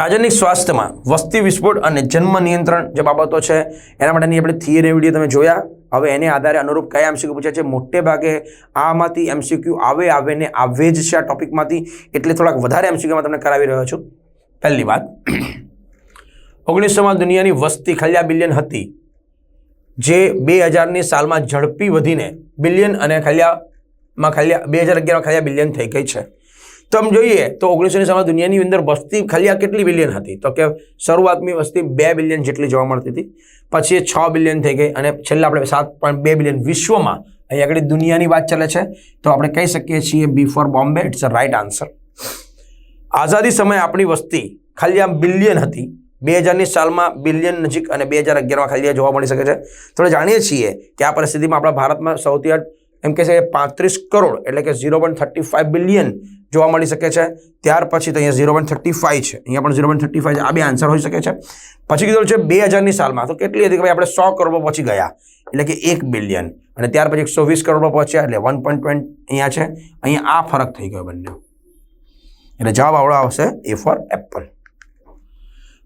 રાજ્યનિક સ્વાસ્થ્યમાં વસ્તી વિસ્ફોટ અને જન્મ નિયંત્રણ જે બાબતો છે, એના માટેની આપણે થિયરી વીડિયો તમે જોયા. હવે એને આધારે અનુરૂપ કયા એમસીક્યુ પૂછ્યા છે? મોટે ભાગે આમાંથી એમસીક્યુ આવે આવે ને આવે જ છે આ ટોપિકમાંથી એટલે થોડાક વધારે એમસીક્યુમાં તમને કરાવી રહ્યો છું. પહેલી વાત ઓગણીસોમાં દુનિયાની વસ્તી ખલ્યા બિલિયન હતી, જે બે હજારની સાલમાં ઝડપી વધીને બિલિયન અને ખલ્યામાં ખલ્યા, બે હજાર અગિયારમાં ખલ્યા બિલિયન થઈ ગઈ છે. તો જોઈએ તો ઓગણીસોની સમયમાં દુનિયાની અંદર વસ્તી ખલ્યા કેટલી બિલિયન હતી? તો કે શરૂઆતની વસ્તી બે બિલિયન જેટલી જોવા મળતી હતી. પછી એ છ બિલિયન થઈ ગઈ અને છેલ્લા આપણે સાત પોઈન્ટ બે બિલિયન વિશ્વમાં અહીં આગળ દુનિયાની વાત ચાલે છે. તો આપણે કહી શકીએ છીએ B for Bombay it's a right answer આઝાદી સમયે આપણી વસ્તી ખાલી આમ બિલિયન હતી. બે હજારની સાલમાં બિલિયન નજીક અને બે હજાર અગિયારમાં ખાલી જોવા મળી શકે છે. થોડે જાણીએ છીએ કે આ પરિસ્થિતિમાં આપણા ભારતમાં સૌથી એમ કે છે પાંત્રીસ કરોડ એટલે કે zero point thirty five billion જોવા મળી શકે છે. ત્યાર પછી તો અહીંયા ઝીરો પોઈન્ટ થર્ટી ફાઇવ છે. અહીંયા પણ ઝીરો પોઈન્ટ થર્ટી ફાઇવ આ બે આન્સર હોઈ શકે છે. પછી કીધું છે બે હજારની સાલમાં. તો કેટલી હતી કે ભાઈ આપણે સો કરોડ પહોંચી ગયા. એટલે કે એક બિલિયન. અને ત્યાર પછી એકસો વીસ કરોડ પહોંચ્યા એટલે વન પોઈન્ટ ટ્વેન્ટ અહીંયા છે. અહીંયા આ ફરક થઈ ગયો બંને. એટલે જવાબ આવડો આવશે એ ફોર એપલ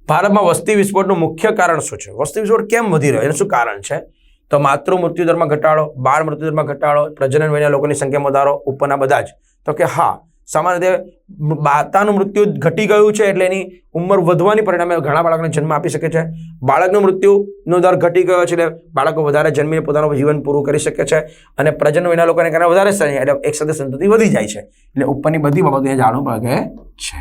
ભારતમાં વસ્તી વિસ્ફોટનું મુખ્ય કારણ શું છે? વસ્તી વિસ્ફોટ કેમ વધી રહ્યો? એનું શું કારણ છે? તો માતૃ મૃત્યુદરમાં ઘટાડો, બાળ મૃત્યુદરમાં ઘટાડો, પ્રજનન વયના લોકોની સંખ્યામાં વધારો, ઉપરના બધા જ. તો કે હા, સામાન્ય રીતે માતાનું મૃત્યુ ઘટી ગયું છે એટલે એની ઉંમર વધવાની પરિણામે ઘણા બાળકને જન્મ આપી શકે છે. બાળકનું મૃત્યુનો દર ઘટી ગયો છે એટલે બાળકો વધારે જન્મીને પોતાનું જીવન પૂરું કરી શકે છે અને પ્રજનન વયના લોકોને કારણે વધારે એટલે એક સાથે સંતતિ વધી જાય છે. એટલે ઉપરની બધી બાબતો જાણવું પડે છે.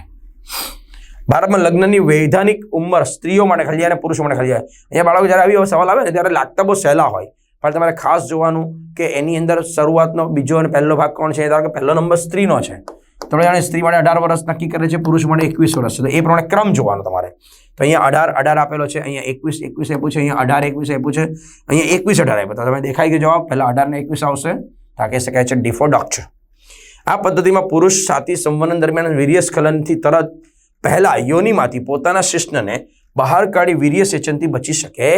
ભારતમાં લગ્નની વૈધાનિક ઉંમર સ્ત્રીઓ માટે ખાલી અને પુરુષો માટે ખાલી જાય. અહીંયા બાળકો જ્યારે આવી સવાલ આવે ને, ત્યારે લાગતા બહુ સહેલા હોય. પણ તમારે ખાસ જોવાનું કે એની અંદર શરૂઆતનો બીજો અને પહેલો ભાગ કોણ છે? ધારો કે પહેલો નંબર સ્ત્રીનો છે. તમે જાણે સ્ત્રી માટે અઢાર વર્ષ નક્કી કરે છે, પુરુષ માટે એકવીસ વર્ષ છે. તો એ પ્રમાણે ક્રમ જોવાનો તમારે. તો અહીંયા અઢાર અઢાર આપેલો છે, અહીંયા એકવીસ એકવીસ આપ્યું છે, અહીંયા અઢાર, એકવીસ આપ્યું છે, અહીંયા એકવીસ, અઢાર આપ્યું. તો તમે દેખાઈ ગયો જવાબ, પહેલાં અઢાર ને એકવીસ આવશે. તો કહી શકાય છે ડિફો ડોક્ટર આ પદ્ધતિમાં પુરુષ સાથી સંવનન દરમિયાન વીર્યસ્ખલનથી તરત પહેલા યોનિમાંથી પોતાના શિષ્ણને બહાર કાઢી વીર્ય સેચનથી બચી શકે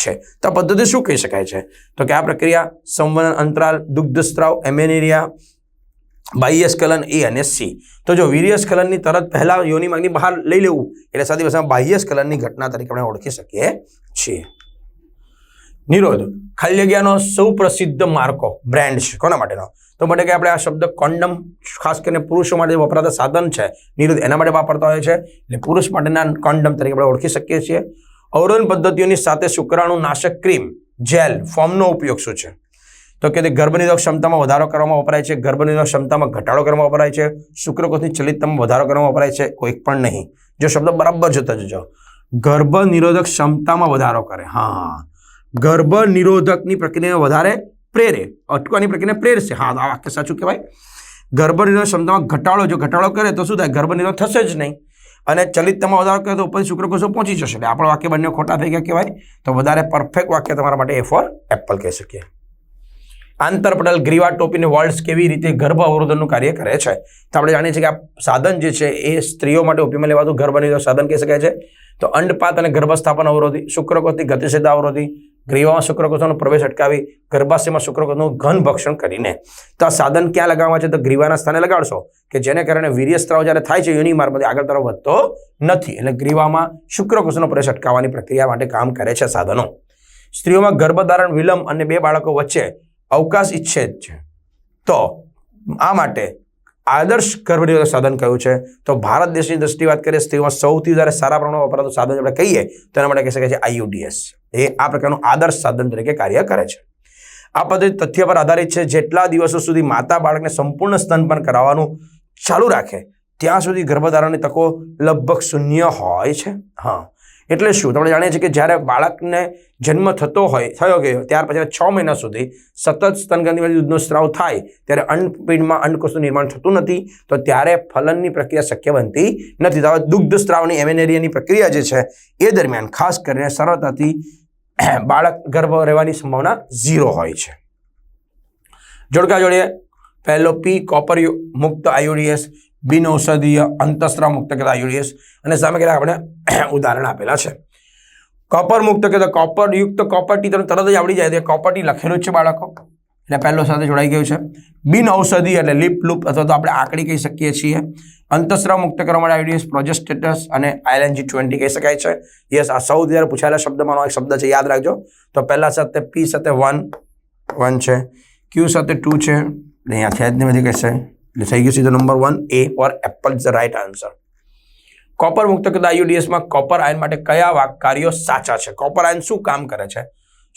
છે. તો આ પદ્ધતિ શું કહી શકાય છે? તો કે આ પ્રક્રિયા સંવનન અંતરાલ, દુગ્ધસ્ત્રાવ, એમેનેરિયા, બાહ્યસ્ખલન એ અને સી તો જો વીર્યસ્ખલનની તરત પહેલાં યોનિમાર્ગની બહાર લઈ લેવું, એટલે સાદી ભાષામાં બાહ્યસ્ખલનની ઘટના તરીકે આપણે ઓળખી શકીએ છીએ. નિરોધ. ખાલી જગ્યાનો સૌ પ્રસિદ્ધ માર્કો, બ્રાન્ડ છે. કોના માટેનો? તો માટે કે આપણે આ શબ્દ કોન્ડમ, ખાસ કરીને પુરુષો માટે વપરાતા સાધન છે, નિરોધ એના માટે વાપરતા હોય છે. એટલે પુરુષ માટેના કોન્ડમ તરીકે આપણે ઓળખી શકીએ છીએ. અવરોધન પદ્ધતિઓની સાથે શુક્રાણુ નાશક ક્રીમ, જેલ, ફોર્મનો ઉપયોગ શું છે? તો કે તે ગર્ભનિરોધક ક્ષમતામાં વધારો કરવામાં વપરાય છે, ગર્ભનિરોધક ક્ષમતામાં ઘટાડો કરવામાં વપરાય છે, શુક્રકોષની ચલિતતામાં વધારો કરવામાં વપરાય છે કોઈ પણ નહીં. જો શબ્દ બરાબર જોતા જજો. ગર્ભ નિરોધક ક્ષમતામાં વધારો કરે. હા. ગર્ભ નિરોધકની પ્રક્રિયાને વધારે પ્રેરે, અટકવાની પ્રક્રિયાને પ્રેરશે હા, આ વાક્ય સાચું કહેવાય. ગર્ભ નિરોધ ક્ષમતામાં ઘટાડો, જો ઘટાડો કરે તો શું થાય? ગર્ભ નિરોધ થશે જ નહીં. અને ચલિતતામાં વધારો કરે તો ઉપર શુક્રકોષો પહોંચી જશે. એટલે આપણા વાક્ય બંને ખોટા થઈ ગયા કહેવાય. તો વધારે પરફેક્ટ વાક્ય તમારા માટે એ ફોર એપલ કહી શકીએ. આંતરપટલ ગ્રીવા ટોપીને વોલ્ટ્સ કેવી રીતે ગર્ભ અવરોધનનું કાર્ય કરે છે? તો આપણે જાણીએ છીએ કે આ સાધન જે છે એ સ્ત્રીઓ માટે ઉપયોગમાં લેવાતું ગર્ભનિરોધક સાધન કહી શકાય છે. તો અંડપાત અને ગર્ભસ્થાપન અવરોધી શુક્રકોષની ગતિશીલતા અવરોધી ગ્રીવામાં શુક્રકોષોનો પ્રવેશ અટકાવી ગર્ભાશયમાં શુક્રકોષનું ઘન ભક્ષણ કરીને. તો આ સાધન ક્યાં લગાવવા છે? તો ગ્રીવાના સ્થાને લગાડશો કે જેને કારણે વીર્યસ્ત્રાવ જ્યારે થાય છે, યોની માર્ગમાંથી આગળ તરફ વધતો નથી. એટલે ગ્રીવામાં શુક્રકોષનો પ્રવેશ અટકાવવાની પ્રક્રિયા માટે કામ કરે છે સાધનો. સ્ત્રીઓમાં ગર્ભધારણ, વિલંબ અને બે બાળકો વચ્ચે અવકાશ ઈચ્છે જ છે. તો આ માટે આદર્શ ગર્ભનિરોધક સાધન કયું છે? તો ભારત દેશની દ્રષ્ટિ વાત કરીએ, સ્ત્રીઓમાં સૌથી વધારે સારા પ્રમાણમાં વપરાતું સાધન આપણે કહીએ, તો એના માટે કહી શકાય છે આઈયુડીએસ. એ આ પ્રકારનું આદર્શ સાધન તરીકે કાર્ય કરે છે. આ પદ્ધતિ તથ્ય પર આધારિત છે, જેટલા દિવસો સુધી માતા બાળકને સંપૂર્ણ સ્તનપાન કરાવવાનું ચાલુ રાખે, ત્યાં સુધી ગર્ભધારણની તકો લગભગ શૂન્ય હોય છે. હા, એટલે શું? આપણે જાણીએ છીએ કે જ્યારે બાળકને જન્મ થતો હોય, થયો ગયો, ત્યાર પછી છ મહિના સુધી સતત સ્તનગ્રંથિમાંથી દૂધનો સ્ત્રાવ થાય, ત્યારે અન્નપીંડમાં અન્નકોષનું નિર્માણ થતું નથી, તો ત્યારે ફલનની પ્રક્રિયા શક્ય બનતી નથી. તો દુગ્ધ સ્ત્રાવની એમેનેરિયાની પ્રક્રિયા જે છે, એ દરમિયાન ખાસ કરીને સરળતાથી બાળક ગર્ભ રહેવાની સંભાવના ઝીરો હોય છે. જોડકા જોડીએ પહેલો પી કોપર મુક્ત આયુડીએસ બિન ઔષધીય અંતસ્ત્રાવ મુક્ત કહેતા આયુડીએસ અને સામે કહેતા આપણે ઉદાહરણ આપેલા છે. કોપર મુક્ત કહેતા કોપર યુક્ત કોપર ટી તમને તરત જ આવડી જાય તો કોપર ટી લખેલું જ છે બાળકો. એટલે પહેલો સાથે જોડાઈ ગયું છે. બિન ઔષધિ એટલે લીપ લૂપ અથવા તો આપણે આંકડી કહી શકીએ છીએ. અંતસ્રાવ મુક્ત કરવા માટે આઈડીએસ, પ્રોજેસ્ટેટસ અને આઈએલએનજી ટ્વેન્ટી કહી શકાય છે. યસ, આ સૌથી વધારે પૂછાયેલા શબ્દમાંનો એક શબ્દ છે, યાદ રાખજો. તો પહેલા સાથે પી સાથે વન વન છે. ક્યુ સાથે ટુ છે. અહીંયા અહીંયાથી જ બધી કહેશે એટલે થઈ ગયું સીધો number one A or apple is the right answer copper મુક્ત કરતા આઈયુડીએસમાં કોપર આયન માટે કયા વાક કાર્યો સાચા છે? કોપર આયન શું કામ કરે છે?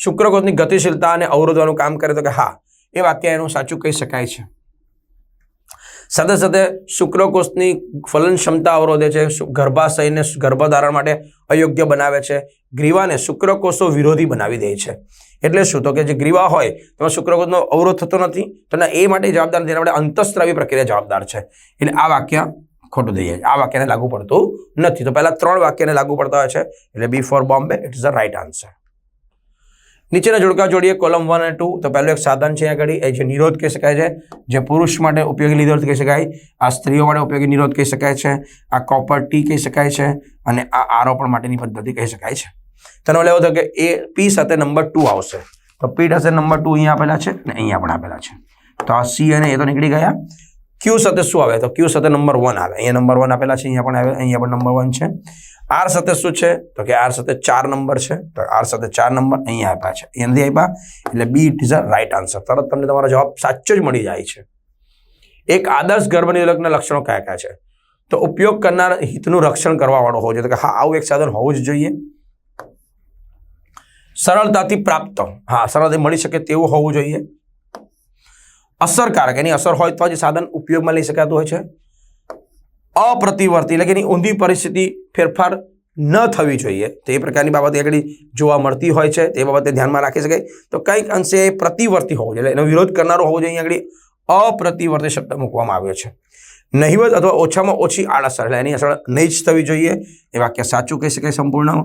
શુક્રકોષની ગતિશીલતા અને અવરોધવાનું કામ કરે તો કે હા, એ વાક્ય એનું સાચું કહી શકાય છે. સાથે સાથે શુક્રકોષની ફલન ક્ષમતા અવરોધે છે ગર્ભાશયને ગર્ભધારણ માટે અયોગ્ય બનાવે છે. ગ્રીવાને શુક્રકોષો વિરોધી બનાવી દે છે. એટલે શું? તો કે જે ગ્રીવા હોય, તેમાં શુક્રકોષનો અવરોધ થતો નથી તો એ માટે જવાબદાર નથી, એના માટે અંતસ્ત્રાવી પ્રક્રિયા જવાબદાર છે. એટલે આ વાક્ય ખોટું થઈ જાય, આ વાક્યને લાગુ પડતું નથી. તો પહેલાં ત્રણ વાક્યને લાગુ પડતા હોય છે. એટલે B for Bombay, it is the right answer. નીચેના જોડકા જોડીએ કોલમ વન અને ટુ તો પહેલું એક સાધન છે આગળ, એ જે નિરોધ કહી શકાય છે, જે પુરુષ માટે ઉપયોગી નિરોધ કહી શકાય, આ સ્ત્રીઓ માટે ઉપયોગી નિરોધ કહી શકાય છે, આ કોપર ટી કહી શકાય છે, અને આ આરોપણ માટેની પદ્ધતિ કહી શકાય છે. તેનો લેવો તો કે એ પી સાથે નંબર ટુ આવશે. તો પી સાથે નંબર ટુ અહીંયા આપેલા છે અને અહીંયા પણ આપેલા છે. તો આ સી અને એ તો નીકળી ગયા. ક્યુ સાથે શું આવે? તો ક્યુ સાથે નંબર વન આવે. અહીંયા નંબર વન આપેલા છે, અહીંયા પણ આવે, અહીંયા પણ નંબર વન છે. આર સાથે શું છે? તો કે આર સાથે ચાર નંબર છે. તો આર સાથે ચાર નંબર અહીંયા આપ્યા છે. અહીંયા નથી આપ્યા. એટલે B it is a right answer. તરત તમને તમારો જવાબ સાચો જ મળી જાય છે. એક આદર્શ ગર્ભની લગ્ન લક્ષણો કયા કયા છે? તો ઉપયોગ કરનાર હિતનું રક્ષણ કરવાવાળો હોવો જોઈએ. તો કે હા, આવું એક સાધન હોવું જ જોઈએ. સરળતાથી પ્રાપ્ત. હા, સરળતાથી મળી શકે તેવું હોવું જોઈએ. અસરકારક. એની અસર હોય તો જ સાધન ઉપયોગમાં લઈ શકાતું હોય છે. અપ્રતિવર્તી એટલે કે એની ઊંધી પરિસ્થિતિ ફેરફાર ન થવી જોઈએ. તે પ્રકારની બાબત આગળ જોવા મળતી હોય છે. તે બાબતે ધ્યાનમાં રાખી શકાય. તો કંઈક અંશે પ્રતિવર્તી હોવો જોઈએ. એનો વિરોધ કરનારો હોવો જોઈએ. આગળ અપ્રતિવર્તી શબ્દ મૂકવામાં આવ્યો છે. નહિવત અથવા ઓછામાં ઓછી આડઅસર. એટલે એની અસર નહીં જ થવી જોઈએ. એ વાક્ય સાચું કહી શકાય સંપૂર્ણ.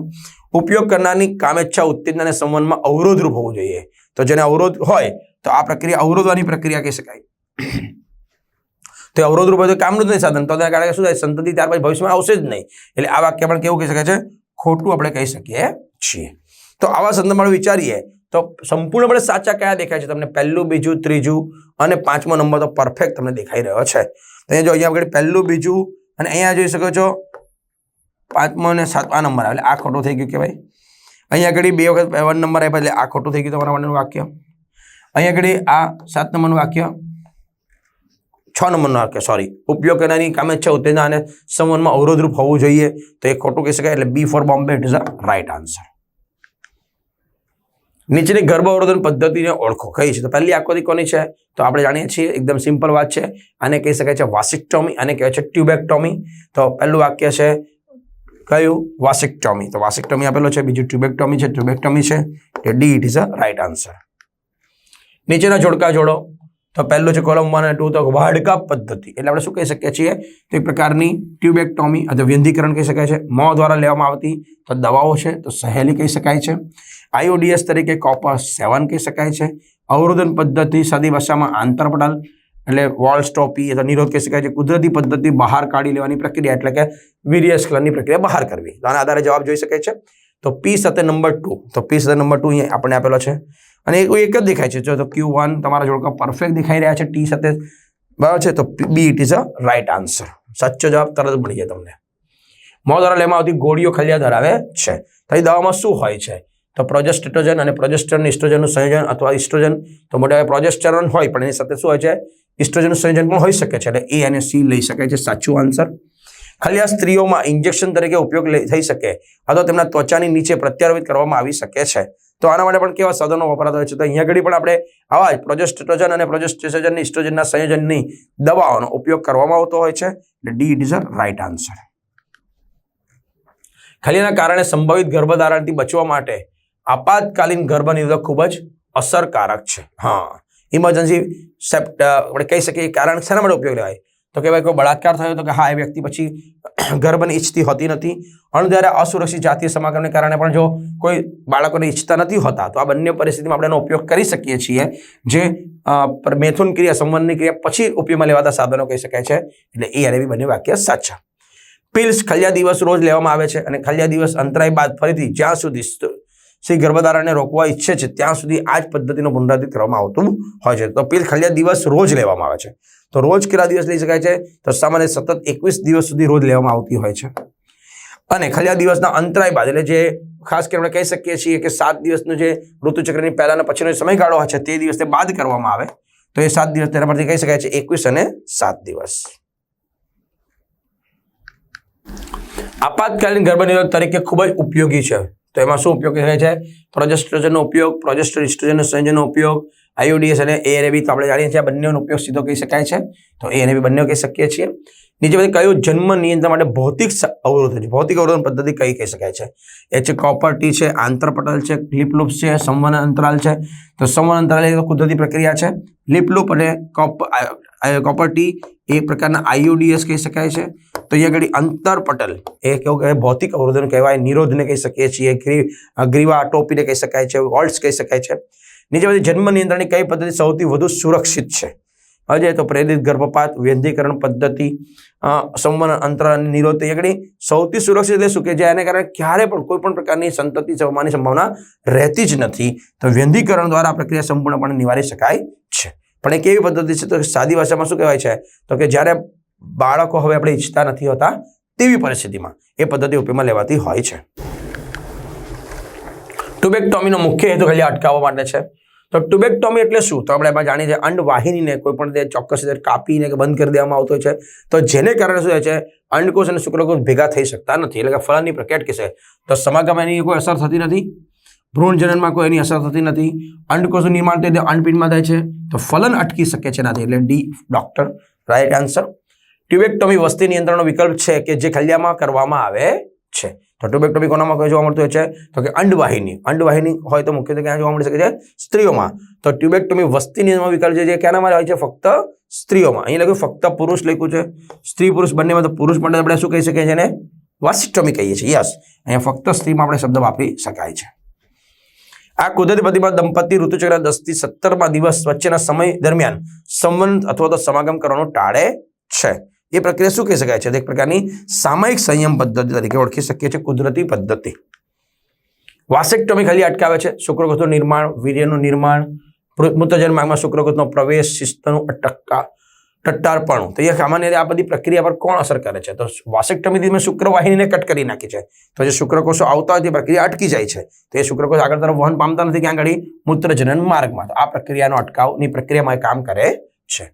ઉપયોગ કરનારની કામેચ્છા, ઉત્તેજના અને સંવહનમાં અવરોધરૂપ હોવું જોઈએ. તો જેને અવરોધ હોય, તો આ પ્રક્રિયા અવરોધવાની પ્રક્રિયા કહી શકાય. તો અવરોધ રૂપે તો કામનું જ નહીં સાધન. તો તેના કારણે શું થાય? સંતતિ ત્યાર પછી ભવિષ્યમાં આવશે જ નહીં. એટલે આ વાક્ય પણ કેવું કહી શકાય છે? ખોટું આપણે કહી શકીએ છીએ. તો આવા સંદર્ભમાં વિચારીએ, તો સંપૂર્ણપણે સાચા કયા દેખાય છે? તમને પહેલું, બીજું, ત્રીજું અને પાંચમો નંબર તો પરફેક્ટ તમને દેખાઈ રહ્યો છે. તો જો અહીંયા આગળ પહેલું, બીજું અને અહીંયા જોઈ શકો છો, પાંચમો અને સાતમા નંબર આવે. એટલે આ ખોટું થઈ ગયું કે ભાઈ? અહીંયા આગળ બે વખત વન નંબર આપ્યા એટલે આ ખોટું થઈ ગયું તમારા માટેનું વાક્ય. અહીંયા આગળ આ સાત નંબરનું વાક્ય. છ નંબરનો વાક્ય સોરી ઉપયોગ કરનારની છે, ઉત્તેજના અને સંવનમાં અવરોધરૂપ હોવું જોઈએ. તો એ ખોટું કહી શકાય એટલે B for Bombay it is a right answer નીચેની ગર્ભ અવરોધન પદ્ધતિને ઓળખો. કઈ છે? તો પહેલી આકૃતિ કોની છે? તો આપણે જાણીએ છીએ, એકદમ સિમ્પલ વાત છે. આને કહી શકાય છે વાસિક્ટોમી અને કહેવાય છે ટ્યુબેક્ટોમી. તો પહેલું વાક્ય છે કયું? વાસિક્ટોમી. તો વાસિક્ટોમી આપેલો છે, બીજું ટ્યુબેક્ટોમી છે ટ્યુબેક્ટોમી છે. D it is a right answer નીચેના જોડકા જોડો. તો પહેલું છે કોલમ વન અને ટુ તો વાડકા પદ્ધતિ. એટલે આપણે શું કહી શકીએ છીએ? તો એક પ્રકારની ટ્યુબેક્ટોમી અથવા વ્યંધીકરણ કહી શકાય છે. મોં દ્વારા લેવામાં આવતી તો દવાઓ છે, તો સહેલી કહી શકાય છે. આઈઓડીએસ તરીકે કોપર સેવન કહી શકાય છે. અવરોધન પદ્ધતિ સાદી ભાષામાં આંતરપટલ એટલે વોલ સ્ટોપી અથવા નિરોધ કહી શકાય છે. કુદરતી પદ્ધતિ બહાર કાઢી લેવાની પ્રક્રિયા, એટલે કે વીર્યસ્ખલનની પ્રક્રિયા બહાર કરવી. તો આના આધારે જવાબ જોઈ શકાય છે. તો પી સાથે નંબર ટુ તો પી સાથે નંબર ટુ અહીંયા આપણે આપેલો છે. અને એ એક જ દેખાય છે. જો તો ક્યુ વન તમારા જોડકા પરફેક્ટ દેખાઈ રહ્યા છે ટી સાથે. બરાબર છે? તો B it is a right answer સાચો જવાબ તરત મળી જાય તમને. મોં દ્વારા લેવામાં આવતી ગોળીઓ ખલિયા ધરાવે છે. તો એ દવામાં શું હોય છે? તો પ્રોજેસ્ટેટોજન અને પ્રોજેસ્ટરન ઇસ્ટ્રોજનનું સંયોજન અથવા ઇસ્ટ્રોજન તો મોટા પ્રોજેસ્ટેરોન હોય, પણ એની સાથે શું હોય છે? ઇસ્ટ્રોજનનું સંયોજન પણ હોઈ શકે છે. એટલે એ અને સી લઈ શકાય છે સાચું આન્સર ખાલી આ સ્ત્રીઓમાં ઇન્જેક્શન તરીકે ઉપયોગ થઈ શકે. અથવા તેમના ત્વચાની નીચે પ્રત્યારોપિત કરવામાં આવી શકે છે. તો આના માટે પણ કેવા સાધનો વપરાતા હોય છે? તો અહીંયા ઘડી પણ આપણે આવા જ પ્રોજેસ્ટ્રોજન અને પ્રોજેસ્ટ્રોજન ઇસ્ટ્રોજનના સંયોજનની દવાઓનો ઉપયોગ કરવામાં આવતો હોય છે. એટલે D is a right answer ખાલીના કારણે સંભવિત ગર્ભધારણથી બચવા માટે આપાતકાલીન ગર્ભનિરોધક ખૂબ જ અસરકારક છે. હા. ઇમરજન્સી સેપ્ટ આપણે કહી શકીએ કારણ શેના માટે ઉપયોગ લેવાય તો કે ભાઈ કોઈ બળાત્કાર થયો તો કે હા, એ વ્યક્તિ પછી ગર્ભની ઈચ્છતી હોતી નથી. અને જ્યારે અસુરક્ષિત જાતીય સમાગમને કારણે પણ જો કોઈ બાળકોને ઈચ્છતા નથી હોતા, તો આ બંને પરિસ્થિતિમાં આપણે એનો ઉપયોગ કરી શકીએ છીએ. જે મેથુન ક્રિયા, સંવનની ક્રિયા પછી ઉપયોગમાં લેવાતા સાધનો કહી શકાય છે. એટલે એ અને બી બંને વાક્ય સાચા. પિલ્સ ખલિયા દિવસ રોજ લેવામાં આવે છે અને ખલિયા દિવસ અંતરાય બાદ ફરીથી જ્યાં સુધી શ્રી ગર્ભધારણને રોકવા ઈચ્છે છે, ત્યાં સુધી આ જ પદ્ધતિનો પુનરાવર્તિત કરવામાં આવતું હોય છે. તો પિલ ખલિયા દિવસ રોજ લેવામાં આવે છે. તો રોજ કેટલા દિવસ લઈ શકાય છે? તો સામાન્ય સતત એકવીસ દિવસ સુધી રોજ લેવામાં આવતી હોય છે. અને ખાલી આ દિવસના અંતરાય બાદ એટલે જે ખાસ કરીને આપણે કહી શકીએ છીએ કે સાત દિવસનું જે ઋતુચક્રની પહેલાના પછીનો સમયગાળો છે, તે દિવસને બાદ કરવામાં આવે. તો એ સાત દિવસ તેના પરથી કહી શકાય છે એકવીસ અને સાત દિવસ. આપાતકાલીન ગર્ભનિરોધ તરીકે ખૂબ જ ઉપયોગી છે. તો એમાં શું ઉપયોગી થાય છે? પ્રોજેસ્ટ્રોજનનો ઉપયોગ પ્રોજેસ્ટ્રોજન સંયોજનનો ઉપયોગ આઈઓડીએસ અને એરેબી તો આપણે જાણીએ છીએ, આ બંનેનો ઉપયોગ સીધો કહી શકાય છે. તો એએનએબી બંને કહી શકીએ છીએ. નીચે પછી કયું જન્મ નિયંત્રણ માટે ભૌતિક અવરોધ છે? ભૌતિક અવરોધન પદ્ધતિ કઈ કહી શકાય છે? એ છે કોપર્ટી છે, આંતરપટલ છે લિપલૂપ છે સંવન અંતરાલ છે. તો સંવન અંતરાલ એ કુદરતી પ્રક્રિયા છે. લિપલૂપ અને કોપ કોપર્ટી એ પ્રકારના આઈઓડીએસ કહી શકાય છે. તો અહીંયા આગળ અંતરપટલ એ કેવું કહેવાય? ભૌતિક અવરોધન કહેવાય, નિરોધને કહી શકીએ છીએ ગ્રીવા ટોપીને કહી શકાય છે, વોલ્ટ્સ કહી શકાય છે. નીચે બધી જન્મ નિયંત્રણની કઈ પદ્ધતિ સૌથી વધુ સુરક્ષિત છે? હજે તો પ્રેરિત ગર્ભપાત વ્યંધીકરણ પદ્ધતિ સંવન અંતર અને નિરોધ એકડી સૌથી સુરક્ષિત એટલે શું કે જેને કારણે ક્યારે પણ કોઈ પણ પ્રકારની સંતતિ જમવાની સંભાવના રહેતી જ નથી. તો વ્યંધીકરણ દ્વારા આ પ્રક્રિયા સંપૂર્ણપણે નિવારી શકાય છે. પણ એ કેવી પદ્ધતિ છે? તો સાદી ભાષામાં શું કહેવાય છે? તો કે જ્યારે બાળકો હવે આપણે ઈચ્છતા નથી હોતા તેવી પરિસ્થિતિમાં એ પદ્ધતિ ઉપયોગમાં લેવાતી હોય છે. ટુબેક્ટોમીનો મુખ્ય હેતુ ખાલી અટકાવવા માટે છે. તો ટુબેક્ટોમી એટલે શું? તો આપણે એમાં જાણીએ છીએ અંડવાહિનીને કોઈ પણ તે ચોક્કસ રીતે કાપીને કે બંધ કરી દેવામાં આવતો છે. તો જેને કારણે શું છે? અંડકોષ અને શુક્રકોષ ભેગા થઈ શકતા નથી. એટલે કે ફલનની પ્રક્રિયા અટકે છે તો સમાગમ એની કોઈ અસર થતી નથી? ભ્રૂણજનનમાં કોઈ એની અસર થતી નથી. અંડકોષનું નિર્માણ તે અંડપીંડમાં થાય છે. તો ફલન અટકી શકે છે એનાથી. એટલે D doctor, right answer. Tubectomy વસ્તી નિયંત્રણનો વિકલ્પ છે કે જે ખલિયામાં કરવામાં આવે છે. તો ટ્યુબેક્ટોમી કોનામાં કઈ જોવા મળતું હોય છે. તો કે અંડવાહિની. અંડવાહિની હોય તો મુખ્યત્વે ક્યાં જોવા મળી શકે છે? સ્ત્રીઓમાં. તો ટ્યુબેક્ટોમી વસ્તી નિયંત્રણ વિકાર છે, જે ક્યાંના હોય છે? ફક્ત સ્ત્રીઓમાં. અહીં લખ્યું ફક્ત પુરુષ લખ્યું છે. સ્ત્રી પુરુષ બંનેમાં તો પુરુષ માટે આપણે શું કહી શકીએ છીએ એને? વાસિસ્ટોમી કહીએ છીએ. યસ અહીંયા ફક્ત સ્ત્રીમાં આપણે શબ્દ વાપરી શકાય છે. આ કુદરતી પ્રતિમા દંપતી ઋતુચક્ર દસથી સત્તરમાં દિવસ વચ્ચેના સમય દરમિયાન સંબંધ અથવા તો સમાગમ કરવાનું ટાળે છે. એ પ્રક્રિયા શું કહી શકાય છે? એક પ્રકારની સામયિક સંયમ પદ્ધતિ તરીકે ઓળખી શકીએ છીએ કુદરતી પદ્ધતિ. વાસેક્ટોમી ખાલી અટકાવે છે. શુક્રકોષનું નિર્માણ, વીર્યનું નિર્માણ મૂત્રજન માર્ગમાં શુક્રકોષનો પ્રવેશ, શિસ્તનું અટક્કા ટટ્ટારપણું. તો એ સામાન્ય રીતે આ બધી પ્રક્રિયા પર કોણ અસર કરે છે? તો વાસેક્ટમીથી મેં શુક્રવાહિનીને કટ કરી નાખી છે. તો જે શુક્રકોષો આવતા હોય તે પ્રક્રિયા અટકી જાય છે. તો એ શુક્રકોષ આગળ તરફ વહન પામતા નથી, ક્યાં આગળ મૂત્રજનન માર્ગમાં. આ પ્રક્રિયાનો અટકાવની પ્રક્રિયામાં એ કામ કરે છે.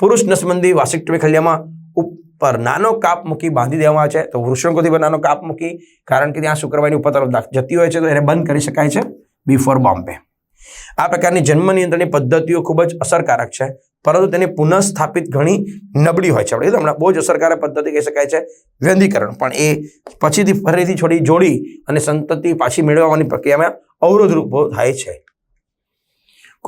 પુરુષ નસબંધી વાસિક્ટમી ખલિયામાં ઉપર નાનો કાપ મૂકી બાંધી દેવામાં આવે છે. તો વૃષણકોથી પર નાનો કાપ મૂકી, કારણ કે ત્યાં શુક્રવારની ઉપર તરફ જતી હોય છે, તો એને બંધ કરી શકાય છે બિફોર બોમ્બે આ પ્રકારની જન્મ નિયંત્રણની પદ્ધતિઓ ખૂબ જ અસરકારક છે. પરંતુ તેની પુનઃસ્થાપિત ઘણી નબળી હોય છે. આપણે હમણાં બહુ જ અસરકારક પદ્ધતિ કહી શકાય છે વ્યંધીકરણ. પણ એ પછીથી ફરીથી છોડી જોડી અને સંતતિ પાછી મેળવવાની પ્રક્રિયામાં અવરોધરૂપ થાય છે.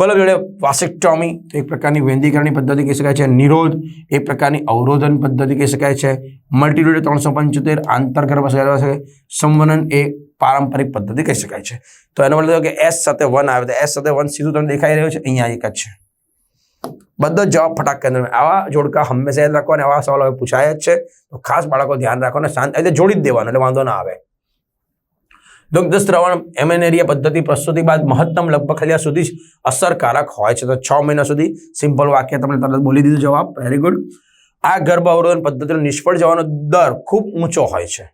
કોલમ જોડે વાસિક્ટોમી એક પ્રકારની વેંદીકરણની પદ્ધતિ કહી શકાય છે. નિરોધ એક પ્રકારની અવરોધન પદ્ધતિ કહી શકાય છે. મલ્ટીડ્યુડ ત્રણસો પંચોતેર આંતરગર્ભ છે. સંવનન એ પારંપરિક પદ્ધતિ કહી શકાય છે. તો એનો મતલબ કે એસ સાથે વન આવે તો એસ સાથે વન સીધું તમને દેખાઈ રહ્યું છે. અહીંયા એક જ છે. બધો જવાબ ફટાક કેન્દ્ર આવા. જોડકા હંમેશા યાદ રાખો અને આવા સવાલ હવે પૂછાય જ છે. તો ખાસ બાળકો ધ્યાન રાખો અને શાંત જોડી જ દેવાનું, એટલે વાંધો ના આવે. દુગ્ધ શ્રવણ એમેનેરિયા પદ્ધતિ પ્રસ્તુતિ બાદ મહત્તમ લગભગ ખલિયા સુધી જ અસરકારક હોય છે. તો છ મહિના સુધી સિમ્પલ વાક્ય તમને તરત બોલી દીધું જવાબ. વેરી ગુડ આ ગર્ભ અવરોધન પદ્ધતિનો નિષ્ફળ જવાનો દર ખૂબ ઊંચો હોય છે.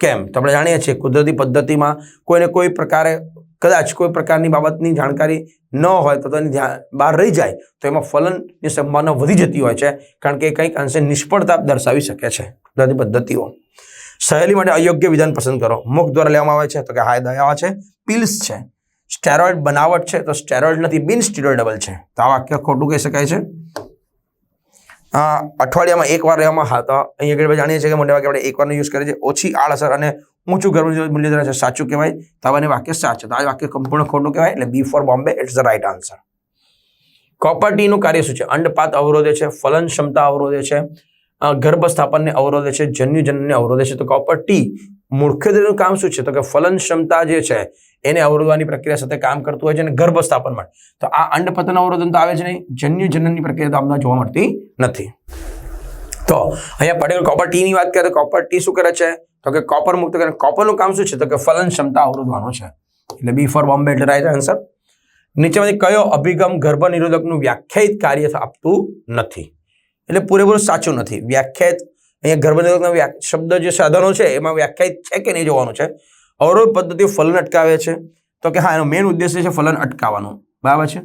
કેમ? તો આપણે જાણીએ છીએ કુદરતી પદ્ધતિમાં કોઈને કોઈ પ્રકારે, કદાચ કોઈ પ્રકારની બાબતની જાણકારી ન હોય તો તેની બહાર રહી જાય તો એમાં ફલનની સંભાવના વધી જતી હોય છે. કારણ કે કંઈક અંશે નિષ્ફળતા દર્શાવી શકે છે કુદરતી પદ્ધતિઓ. સહેલી માટે અયોગ્ય વિધાન પસંદ કરો. મુખ દ્વારા લેવામાં આવે છે તો કે હાય દયા છે. પિલ્સ છે. સ્ટેરોઇડ બનાવટ છે તો સ્ટેરોઇડ નથી, બિન સ્ટીરોઇડેબલ છે. તો આ વાક્ય ખોટું કહી શકાય છે. અઠવાડિયામાં એક વાર લેવામાં હા, તો અહીંયા આગળ જાણીએ છીએ કે મોટા વાક્ય આપણે એક વારનો યુઝ કરીએ છીએ. ઓછી આળસર અને ઊંચું ગર્ભ મૂલ્ય ધરાવે છે. સાચું કહેવાય. તો આ બંને વાક્ય સાચું તો આ વાક્ય સંપૂર્ણ ખોટું કહેવાય એટલે B for Bombay it's the right answer copper ટીનું કાર્ય શું છે? અંડપાત અવરોધે છે. ફલન ક્ષમતા અવરોધે છે. ગર્ભ સ્થાપનને અવરોધે છે જન્યુજનને અવરોધે છે. તો કોપર ટી મુખ્યત્વેનું કામ શું છે? તો કે ફલન ક્ષમતા જે છે, એને અવરોધવાની પ્રક્રિયા સાથે કામ કરતું હોય છે અને ગર્ભ સ્થાપન માટે તો આ અંડપતન અવરોધન તો આવે છે નહીં. જન્યુજનનની પ્રક્રિયા તો આમના જોવા મળતી નથી. તો અહીંયા પડેલ કોપર ટીની વાત કરીએ તો કોપર ટી શું કરે છે? તો કે કોપર મુક્ત કરે. કોપરનું કામ શું છે? તો કે ફલન ક્ષમતા અવરોધવાનું છે. એટલે બી ફોર બોમ્બે એટલે રાઈટ આન્સર નીચેમાંથી કયો અભિગમ ગર્ભ નિરોધકનું વ્યાખ્યાયિત કાર્ય આપતું નથી? એટલે પૂરેપૂરું સાચું નથી. વ્યાખ્યાયિત, અહીંયા ગર્ભ નિરોધકના વ્યા- શબ્દ જે સાધનો છે, એમાં વ્યાખ્યાયિત છે કે નહીં જોવાનું છે? અવરોધ પદ્ધતિઓ ફલન અટકાવે છે. તો કે હા, એનો મેઇન ઉદ્દેશ્ય છે ફલન અટકાવવાનું. બરાબર છે?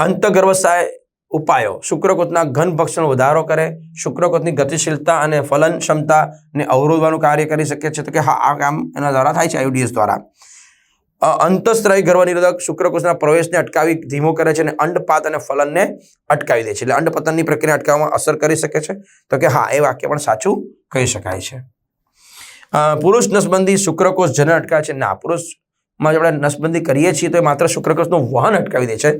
અંતગર્ભસાય ઉપાયો. શુક્રકોષના ઘન ભક્ષણ વધારો કરે. શુક્રકોતની ગતિશીલતા અને ફલન ક્ષમતાને અવરોધવાનું કાર્ય કરી શકે છે. તો કે હા, આ કામ એના દ્વારા થાય છે આયુડીએસ દ્વારા. અંતઃસ્ત્રાવી ગર્ભનિરોધક શુક્રકોષના પ્રવેશને અટકાવી ધીમો કરે છે અને અંડપાત અને ફલનને અટકાવી દે છે. એટલે અંડપતનની પ્રક્રિયા અટકાવવામાં અસર કરી શકે છે. તો કે હા, એ વાક્ય પણ સાચું કહી શકાય છે. પુરુષ નસબંધી શુક્રકોષ જનન અટકાવે છે. ના, પુરુષમાં જો આપણે નસબંધી કરીએ છીએ તો એ માત્ર શુક્રકોષનું વહન અટકાવી દે છે.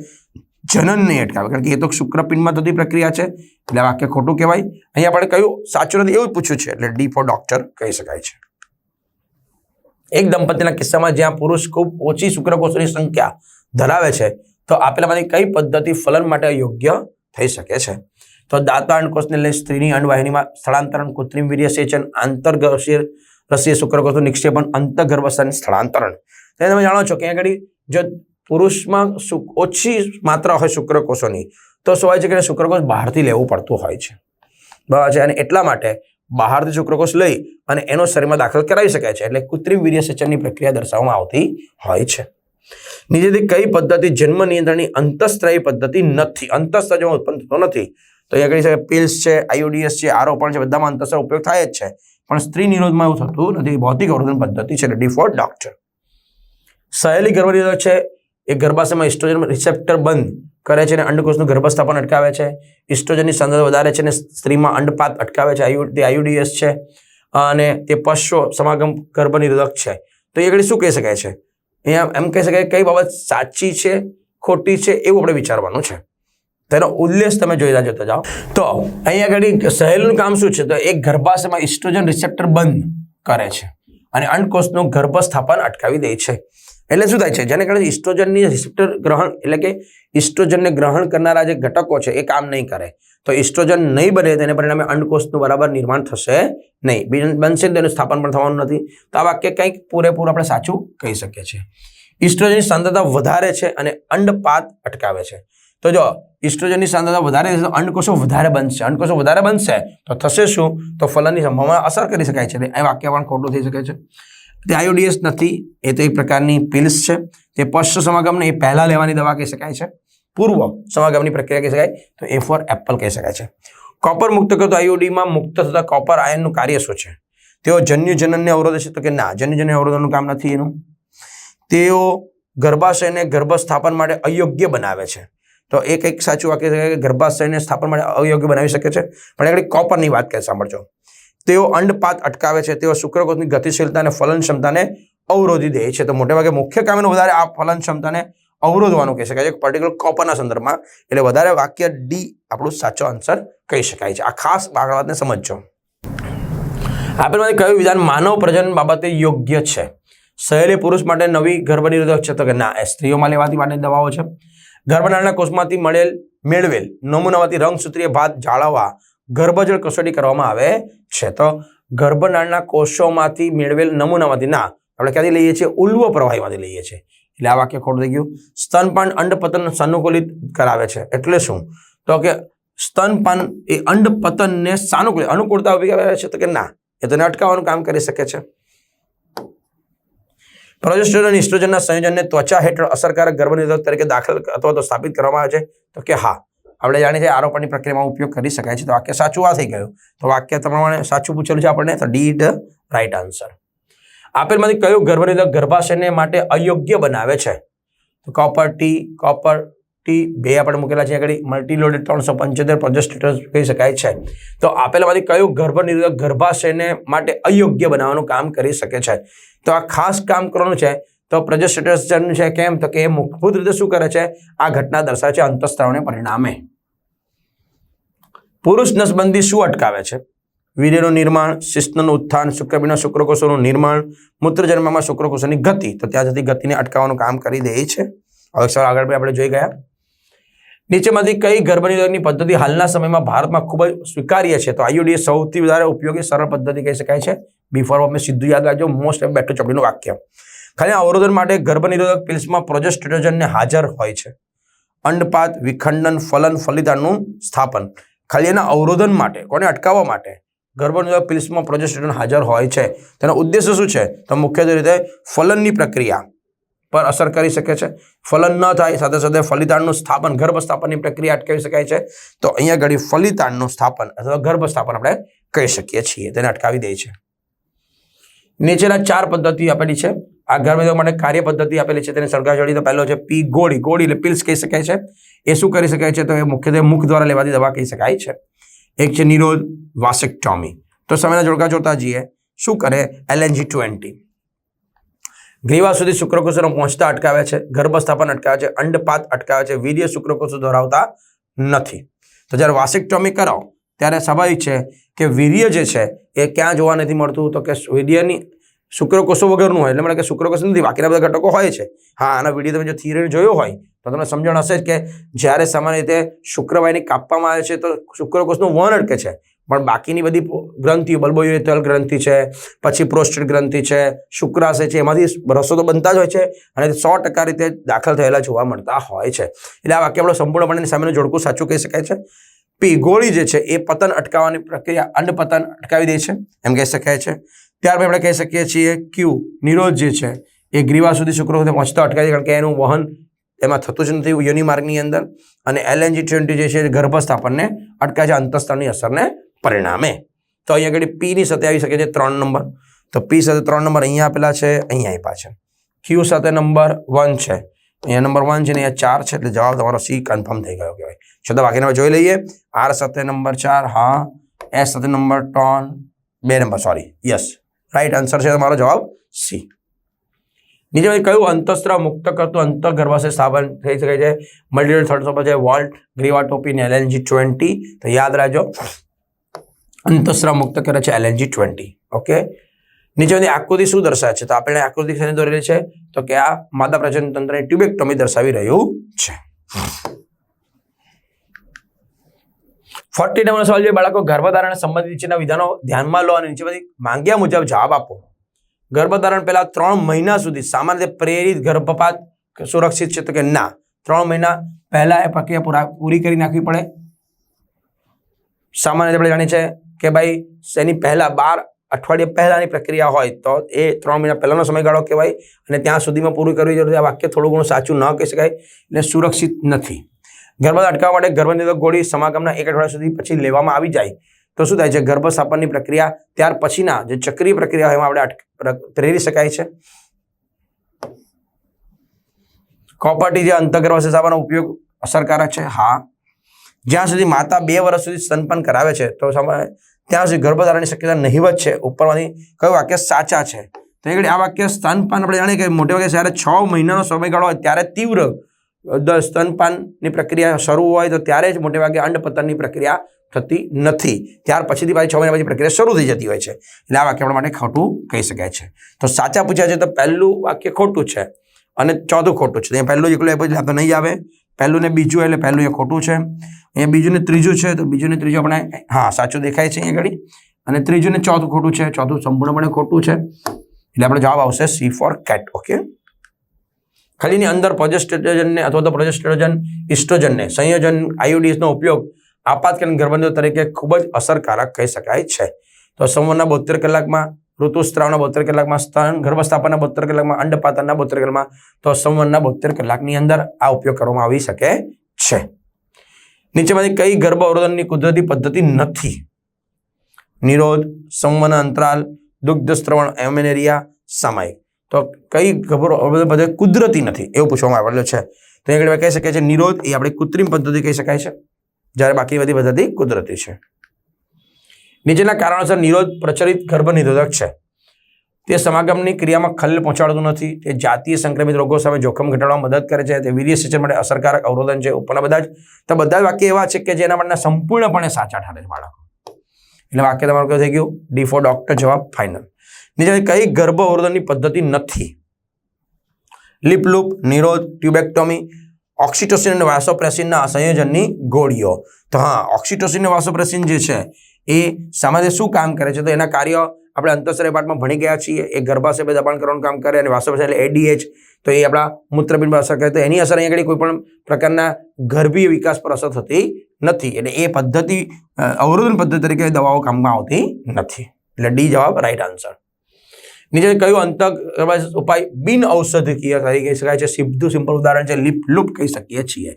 જનન નહીં અટકાવે, કારણ કે એ તો શુક્રપિંડમાં થતી પ્રક્રિયા છે. એટલે વાક્ય ખોટું કહેવાય. અહીંયા આપણે કયું સાચું નથી એવું પૂછ્યું છે. એટલે ડી ફોર ડોક્ટર કહી શકાય છે. એક દંપતીના કિસ્સામાં જ્યાં પુરુષ ખૂબ ઓછી શુક્રકોષોની સંખ્યા ધરાવે છે, તો આપેલામાંથી કઈ પદ્ધતિ ફલન માટે યોગ્ય થઈ શકે છે? તો દાતા અંડકોષને લઈ સ્ત્રીની અંડવાહિનીમાં સ્થળાંતરણ, કૃત્રિમ વીર્યસેચન આંતરગર્ષીય રસીય શુક્રકોષનું નિક્ષેપણ અંતર્ગર્ભસ્થાન સ્થળાંતરણ. તે તમે જાણો છો કે આગળ જો પુરુષમાં ઓછી માત્રા હોય શુક્રકોષોની, તો શું હોય છે કે શુક્રકોષ બહારથી લેવું પડતું હોય છે. બરાબર છે? અને એટલા માટે બહારથી શુક્રકોષ લઈ અને એનો શરીરમાં દાખલ કરાવી શકાય છે. એટલે કૃત્રિમ વીર્યસેચનની પ્રક્રિયા દર્શાવવામાં આવતી હોય છે. નીચેથી કઈ પદ્ધતિ જન્મ નિયંત્રણની અંતસ્ત્રાયી પદ્ધતિ નથી? અંતઃસ્ત્રાવ ઉત્પન્ન થતો નથી. તો અહીંયા કહી શકાય પિલ્સ છે આઈઓડીએસ છે આરોપણ છે, બધામાં અંતઃસ્ત્રાવ ઉપયોગ થાય જ છે. પણ સ્ત્રી નિરોધમાં એવું થતું નથી. ભૌતિક અવરોધન પદ્ધતિ છે ડિફોલ્ટ ડોક્ટર સહેલી ગર્ભનિરોધક છે. એ ગર્ભાશયમાં ઇસ્ટ્રોજન રિસેપ્ટર બંધ. કરે છે અને અંડકોષનું ગર્ભસ્થાપન અટકાવે છે. ઇસ્ટ્રોજનની સાંદ્રતા વધારે છે અને સ્ત્રીમાં અંડપાત અટકાવે છે. આયુ, તે આયુડીએસ છે. અને તે પશ્વ સમાગમ ગર્ભનિરોધક છે. તો એ આગળ શું કહી શકાય છે? અહીંયા એમ કહી શકાય કઈ બાબત સાચી છે, ખોટી છે એવું આપણે વિચારવાનું છે. તેનો ઉલ્લેખ તમે જોઈ જતા જાઓ. તો અહીંયા આગળ સહેલું કામ શું છે? તો એક ગર્ભાશયમાં ઇસ્ટ્રોજન રિસેપ્ટર બંધ કરે છે અને અંડકોષનું ગર્ભસ્થાપન અટકાવી દે છે. એટલે શું થાય છે? જેને કારણે ઇસ્ટ્રોજનની રિસેપ્ટર ગ્રહણ એટલે કે ઇસ્ટ્રોજનને ગ્રહણ કરનારા જે ઘટકો છે એ કામ નહીં કરે. તો ઇસ્ટ્રોજન નહીં બને તેને પરિણામે અંડકોષનું બરાબર નિર્માણ થશે નહીં. બિન- બનશે તેનું સ્થાપન પણ થવાનું નથી. તો આ વાક્ય કંઈક પૂરેપૂરું આપણે સાચું કહી શકીએ છીએ. ઇસ્ટ્રોજનની સાંદ્રતા વધારે છે અને અંડપાત અટકાવે છે. તો જો ઇસ્ટ્રોજનની સાંદ્રતા વધારે છે તો અંડકોષો વધારે બનશે. અંડકોષો વધારે બનશે તો થશે શું? તો ફલનની સંભાવના અસર કરી શકાય છે. એ વાક્ય પણ ખોટું થઈ શકે છે. તે આયોડીએસ નથી, એ તો એક પ્રકારની પિલ્સ છે. તે પશ્ચ સમાગમને એ પહેલાં લેવાની દવા કહી શકાય છે. પૂર્વ સમાગમની પ્રક્રિયા કહી શકાય, તો એ ફોર એપલ કહી શકાય છે. કોપર મુક્ત કરતો આયોડીમાં મુક્ત થતા કોપર આયનનું કાર્ય શું છે? તેઓ જન્યુજનનને અવરોધે છે, તો કે ના જન્યુ અવરોધનું કામ નથી એનું. તેઓ ગર્ભાશયને ગર્ભસ્થાપન માટે અયોગ્ય બનાવે છે. તો એ કંઈક સાચું વાક્ય છે કે ગર્ભાશયને સ્થાપન માટે અયોગ્ય બનાવી શકે છે. પણ આગળ કોપરની વાત કહે, સાંભળજો. તેઓ અંડપાત અટકાવે છે, તેઓ શુક્રકોષની ગતિશીલતા અને ફલન ક્ષમતાને અવરોધી દે છે. તો મોટેભાગે મુખ્ય કામ વધારે આ ફલન ક્ષમતાને અવરોધવાનું કહી શકાય છે. પર્ટિક્યુલર કોપરના સંદર્ભમાં. એટલે વધારે વાક્ય ડી આપણું સાચો આન્સર કહી શકાય છે. આ ખાસ વાતને સમજજો. આપેલમાંથી કયું વિધાન માનવ પ્રજનન બાબતે યોગ્ય છે? સહેલી પુરુષ માટે નવી ગર્ભનિરોધક છે તો કે ના? સ્ત્રીઓમાં લેવાતી માટે દવાઓ છે. ગર્ભનાળના કોષમાંથી મળેલ, મેળવેલ નમૂનામાંથી રંગસૂત્રીય ભાત જાળવવા ગર્ભજળ કસોટી કરવામાં આવે છે. તો ગર્ભનાળના કોષોમાંથી મેળવેલ નમૂનામાંથી ના આપણે ક્યાંથી લઈએ છીએ? ઉલ્વ પ્રવાહીમાંથી લઈએ છીએ. એટલે આ વાક્ય ખોટું થઈ ગયું. સ્તનપાન અંડપતન સાનુકૂલિત કરાવે છે. એટલે શું? તો કે સ્તનપાન એ અંડપતનને સાનુકૂલિત, અનુકૂળતા ઊભી કરે છે તો કે ના? એ તેને અટકાવવાનું કામ કરી શકે છે. પ્રોજેસ્ટેરોન અને ઇસ્ટ્રોજનના સંયોજનને ત્વચા હેઠળ અસરકારક ગર્ભનિરોધક તરીકે દાખલ અથવા તો સ્થાપિત કરવામાં આવે છે. તો કે હા આપણે જાણીએ છીએ આરોપણની પ્રક્રિયામાં ઉપયોગ કરી શકાય છે. તો વાક્ય સાચું આ થઈ ગયું. તો વાક્ય તમારે સાચું પૂછેલું છે આપણને, તો ડી ધ રાઈટ આન્સર. આપેલમાંથી કયું ગર્ભનિરોધક ગર્ભાશયને માટે અયોગ્ય બનાવે છે? તો કોપર ટી કોપર ટી બે આપણે મૂકેલા છે આગળ. મલ્ટીલોડેડ ત્રણસો પંચોતેર પ્રોજેસ્ટેટર્સ કહી શકાય છે. તો આપેલામાંથી કયું ગર્ભનિરોધક ગર્ભાશયને માટે અયોગ્ય બનાવવાનું કામ કરી શકે છે? તો આ ખાસ કામ કરવાનું છે. તો પ્રજસ્ટેટર્સન છે કેમ? તો કે એ મૂળભૂત રીતે શું કરે છે? આ ઘટના દર્શાવે છે અંતસ્ત્રાવને પરિણામે. પુરુષ નસબંધી શું અટકાવે છે? વીર્યનું નિર્માણ, શિસ્તનું ઉત્થાન શુક્રબીના શુક્રકોષોનું નિર્માણ, મૂત્રજન્મમાં શુક્રકોષોની ગતિ. તો ત્યાં જતી ગતિને અટકાવવાનું કામ કરી દે છે. હવે સર આગળ પણ આપણે જોઈ ગયા. નીચેમાંથી કઈ ગર્ભનિરોધની પદ્ધતિ હાલના સમયમાં ભારતમાં ખૂબ જ સ્વીકાર્ય છે? તો આઈયુડી સૌથી વધારે ઉપયોગી સરળ પદ્ધતિ કહી શકાય છે. બિફોર અમે સીધું યાદ રાખજો મોસ્ટ બેઠું ચોપડીનું વાક્ય. ખાલી અવરોધન માટે ગર્ભનિરોધક પિલ્સમાં પ્રોજેસ્ટ્રોજનને હાજર હોય છે. અંડપાત, વિખંડન, ફલન ફલિદાનનું સ્થાપન. ખાલી એના અવરોધન માટે, કોને અટકાવવા માટે? ગર્ભનિરોધક પિલ્સમાં પ્રોજેસ્ટેરોન હાજર હોય છે. તેનો ઉદ્દેશ્ય શું છે? તો મુખ્યત્વે રીતે ફલનની પ્રક્રિયા પર અસર કરી શકે છે. ફલન ન થાય, સાથે સાથે ફલિતાણનું સ્થાપન ગર્ભ સ્થાપનની પ્રક્રિયા અટકાવી શકાય છે. તો અહીંયા ઘડી ફલિતાણનું સ્થાપન અથવા ગર્ભ સ્થાપન આપણે કહી શકીએ છીએ. તેને અટકાવી દે છે. નીચેના ચાર પદ્ધતિ આપેલી છે. આ ગર્ભનિરોધક માટે કાર્ય પદ્ધતિ આપેલી છે, તેને સળગાજડી તો પહેલો છે, પી ગોળી. ગોળી એટલે પિલ્સ કહી શકાય છે. એ શું કરી શકાય છે? તો એ મુખ્યત્વે મુખ દ્વારા લેવાતી દવા કહી શકાય છે. એક છે નિરોધ વાસેક્ટોમી. તો સમયના જોડકા જોતા જઈએ. શું કરે? એલએનજી ટ્વેન્ટી ગ્રીવા સુધી શુક્રકોષોને પહોંચતા અટકાવે છે. ગર્ભસ્થાપન અટકાવે છે. અંડપાત અટકાવે છે. વીર્ય શુક્રકોષો ધરાવતા નથી. તો જ્યારે વાસિક્ટોમી કરાવો, ત્યારે સ્વાભાવિક છે કે વીર્ય જે છે, એ ક્યાં જોવા નથી મળતું? તો કે વીર્યની શુક્રકોષો વગરનું હોય, એટલે મને કે શુક્રકોષ નથી બાકીના બધા ઘટકો હોય છે. હા, આનો વીડિયો તમે જો થિયરી જોયો હોય, તો તમને સમજણ હશે કે જ્યારે સામાન્ય રીતે શુક્રવાહિની કાપવામાં આવે છે, તો શુક્રકોષનું વહન અટકે છે. પણ બાકીની બધી ગ્રંથિઓ બલ્બોયુરેથલ ગ્રંથિ છે, પછી પ્રોસ્ટેટ ગ્રંથિ છે, શુક્રાશય છે, એમાંથી રસો તો બનતા જ હોય છે, અને સો ટકા રીતે દાખલ થયેલા જોવા મળતા હોય છે. એટલે આ વાક્ય આપણે સંપૂર્ણપણે સામેનું જોડકું સાચું કહી શકાય છે. પી ગોળી જે છે, એ પતન અટકાવવાની પ્રક્રિયા અંડ પતન અટકાવી દે છે, એમ કહી શકાય છે. ત્યારબાદ આપણે કહી શકીએ છીએ ક્યુ નિરોધ જે છે, એ ગ્રીવા સુધી શુક્ર સુધી પહોંચતા અટકાય છે કારણ કે એનું વહન એમાં થતું જ નથી યોની માર્ગની અંદર અને એલએનજી ટ્વેન્ટી જે છે, એ ગર્ભસ્થાપનને અટકાય છે અંતસ્તરની અસરને પરિણામે. તો અહીંયા આગળ પીની સાથે આવી શકે છે ત્રણ નંબર. તો પી સાથે ત્રણ નંબર અહીંયા આપેલા છે, અહીંયા આપ્યા છે. ક્યુ સાથે નંબર વન છે. અહીંયા નંબર વન છે ને અહીંયા ચાર છે, એટલે જવાબ તમારો સી કન્ફર્મ થઈ ગયો કહેવાય. છતાં બાકીના જોઈ લઈએ. આર સાથે નંબર ચાર, હા. એસ સાથે નંબર ત્રણ, બે number sorry yes right answer છે તમારો જવાબ સી નીચે કયું અંતસ્ત્ર મુક્ત કરતું અંતર ગર્ભાશય સ્થાપન થઈ શકે છે? મલ્ટીપલ થર્ડ પર છે વોલ્ટ ગ્રીવાટોપી ને એલએનજી ટ્વેન્ટી તો યાદ રાખજો, અંતસ્ત્ર મુક્ત કરે છે એલએનજી ટ્વેન્ટી ઓકે નીચેની આકૃતિ શું દર્શાવે છે? તો આપણે આકૃતિ દોરેલી છે? તો કે આ માદા પ્રજનન તંત્રની ટ્યુબેક્ટોમી દર્શાવી રહ્યું છે. ફોર્ટી નંબર સવાલ છે બાળકો, ગર્ભધારણ સંબંધિત નીચેના વિધાનો ધ્યાનમાં લો અને નીચે બધી માંગ્યા મુજબ જવાબ આપો. ગર્ભધારણ પહેલા ત્રણ મહિના સુધી સામાન્ય પ્રેરિત ગર્ભપાત સુરક્ષિત છે તો કે ના. ત્રણ મહિના પહેલા એ પ્રક્રિયા પૂરા પૂરી કરી નાખવી પડે. સામાન્ય આપણે જાણીએ છીએ કે ભાઈ એની પહેલા બાર અઠવાડિયા પહેલાંની પ્રક્રિયા હોય તો એ ત્રણ મહિના પહેલાંનો સમયગાળો કહેવાય અને ત્યાં સુધીમાં પૂરું કરવી જરૂરી આ વાક્ય થોડું ઘણું સાચું ન કહી શકાય. એટલે સુરક્ષિત નથી. ગર્ભ અટકાવવા માટે ગર્ભનિરોધક ગોળી સમાગમના એક અઠવાડિયા સુધી પછી લેવામાં આવી જાય. તો શું થાય છે? ગર્ભ સ્થાપનની પ્રક્રિયા ત્યાર પછીના જે ચક્રીય પ્રક્રિયા એમાં આપણે પ્રેરી શકાય છે. કોપર્ટી જે અંતર્ગર્ભાશય સ્થાપનનો ઉપયોગ અસરકારક છે? હા. જ્યાં સુધી માતા બે વર્ષ સુધી સ્તનપાન કરાવે છે, તો ત્યાં સુધી ગર્ભધારણની શક્યતા નહીવત છે. ઉપરમાંથી કયું વાક્ય સાચા છે? તો એ આ વાક્ય સ્તનપાન આપણે જાણીએ કે મોટે ભાગે જ્યારે છ મહિનાનો સમયગાળો હોય ત્યારે તીવ્ર સ્તનપાનની પ્રક્રિયા શરૂ હોય તો ત્યારે જ મોટે ભાગે અંડપતનની પ્રક્રિયા થતી નથી. ત્યાર પછીથી પાછી છ મહિના પછી પ્રક્રિયા શરૂ થઈ જતી હોય છે. એટલે આ વાક્ય આપણા માટે ખોટું કહી શકાય છે. તો સાચા પૂછ્યા છે તો પહેલું વાક્ય ખોટું છે અને ચોથું ખોટું છે. પહેલું એકલું એપ તો નહીં આવે. પહેલું ને બીજું એટલે પહેલું એ ખોટું છે. અહીંયા બીજું ને ત્રીજું છે તો બીજું ને ત્રીજું આપણે હા, સાચું દેખાય છે અહીંયા ઘડી અને ત્રીજું ને ચોથું ખોટું છે. ચોથું સંપૂર્ણપણે ખોટું છે. એટલે આપણો જવાબ આવશે સી ફોર કેટ. ઓકે? ખાલીની અંદર પ્રોજેસ્ટ્રોજનને અથવા તો પ્રોજેસ્ટ્રોજન ઇસ્ટ્રોજનને સંયોજન આયોડીસનો ઉપયોગ આપાતકાલીન ગર્ભંધો તરીકે ખૂબ જ અસરકારક કહી શકાય છે. તો સંવરના બોતેર કલાકમાં, ઋતુસ્ત્રાવના બોતેર કલાકમાં, સ્તન ગર્ભસ્થાપનના બોતેર કલાકમાં, અંડપાતનના બોતેર કલાકમાં, તો સંવરના બોતેર કલાકની અંદર આ ઉપયોગ કરવામાં આવી શકે છે. નીચેમાંથી કઈ ગર્ભ અવરોધનની કુદરતી પદ્ધતિ નથી? નિરોધ, સંવન અંતરાલ દુગ્ધ શ્રવણ એમેનેરિયા સામાયિક. તો કઈ ગભરો બધે કુદરતી નથી એવું પૂછવામાં આવેલું છે. તો આગળ કહી શકાય છે નિરોધ એ આપણી કૃત્રિમ પદ્ધતિ કહી શકાય છે, જ્યારે બાકી બધી પદ્ધતિ કુદરતી છે. નીચેના કારણોસર નિરોધ પ્રચલિત ગર્ભ નિરોધક છે. તે સમાગમની ક્રિયામાં ખલેલ પહોંચાડતું નથી, તે જાતીય સંક્રમિત રોગો સામે જોખમ ઘટાડવામાં મદદ કરે છે, તે વીર્ય સિંચન માટે અસરકારક અવરોધન છે, ઉપરના બધા જ, તો બધા વાક્ય એવા છે કે જેના માટે સંપૂર્ણપણે સાચા ઠરે છે બાળકો. એટલે વાક્ય તમારું કયું થઈ ગયું? ડી ફોર ડોક્ટર જવાબ ફાઇનલ નીચે કઈ ગર્ભ અવરોધનની પદ્ધતિ નથી. લિપલુપ નિરોધ, ટ્યુબેક્ટોમી, ઓક્સિટોસિન અને વાસોપ્રેસિનના સંયોજનની ગોળીઓ. તો હા, ઓક્સિટોસિન અને વાસોપ્રેસિન જે છે, એ સામાન્ય શું કામ કરે છે? તો એના કાર્ય આપણે અંતસ્ત્રાવી પાર્ટમાં ભણી ગયા છીએ. એ ગર્ભાશય પર દબાણ કરવાનું કામ કરે અને વાસોપ્રેસિન એટલે એડીએચ તો એ આપણા મૂત્રપિંડ પર અસર કરે. તો એની અસર અહીંયા આગળ કોઈ પણ પ્રકારના ગર્ભીય વિકાસ પર અસર થતી નથી. એટલે એ પદ્ધતિ, અવરોધન પદ્ધતિ તરીકે દવાઓ કામમાં આવતી નથી. એટલે ડી જવાબ રાઈટ આન્સર નીચે કયું અંતક ઉપાય બિન ઔષધકીય તરીકે કહી શકાય છે. સીધું સિમ્પલ ઉદાહરણ છે, લીપ લૂપ કહી શકીએ છીએ.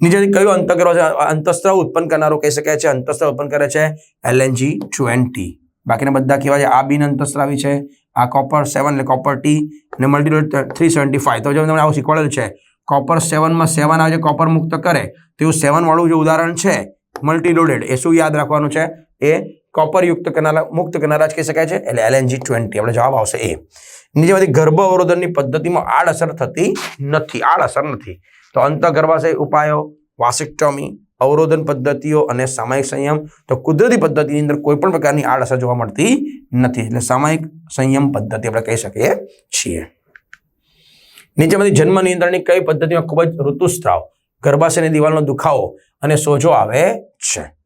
નીચે કયું અંતક છે અંતસ્ત્રાવ ઉત્પન્ન કરનારો કહી શકાય છે. અંતસ્ત્રાવ ઉત્પન્ન કરે છે એલએનજી ટ્વેન્ટી બાકીના બધા કેવા છે? આ બિન અંતસ્ત્રાવી છે. આ કોપર સેવન એટલે કોપર ટી અને મલ્ટીલોડ થ્રી સેવન્ટી ફાઈવ તો જો તમને આવું શીખવાડેલું છે કોપર સેવનમાં સેવન આવે છે કોપર મુક્ત કરે તેવું સેવનવાળું જે ઉદાહરણ છે મલ્ટીલોડેડ એ શું યાદ રાખવાનું છે? એ કોપર યુક્ત કરનારા મુક્ત કરનારા જ કહી શકાય છે. એટલે એલએનજી ટ્વેન્ટી આપણે જવાબ આવશે એ નીચેમાંથી ગર્ભ અવરોધનની પદ્ધતિમાં આડઅસર થતી નથી. આડઅસર નથી. તો અંતઃગર્ભાશય ઉપાયો, વાસિક્ટોમી, અવરોધન પદ્ધતિઓ અને સામાયિક સંયમ. તો કુદરતી પદ્ધતિની અંદર કોઈ પણ પ્રકારની આડઅસર જોવા મળતી નથી. એટલે સામાયિક સંયમ પદ્ધતિ આપણે કહી શકીએ છીએ. નીચેમાંથી જન્મ નિયંત્રણની કઈ પદ્ધતિમાં ખૂબ જ ઋતુસ્ત્રાવ? ગર્ભાશયની દિવાલનો દુખાવો અને સોજો આવે છે.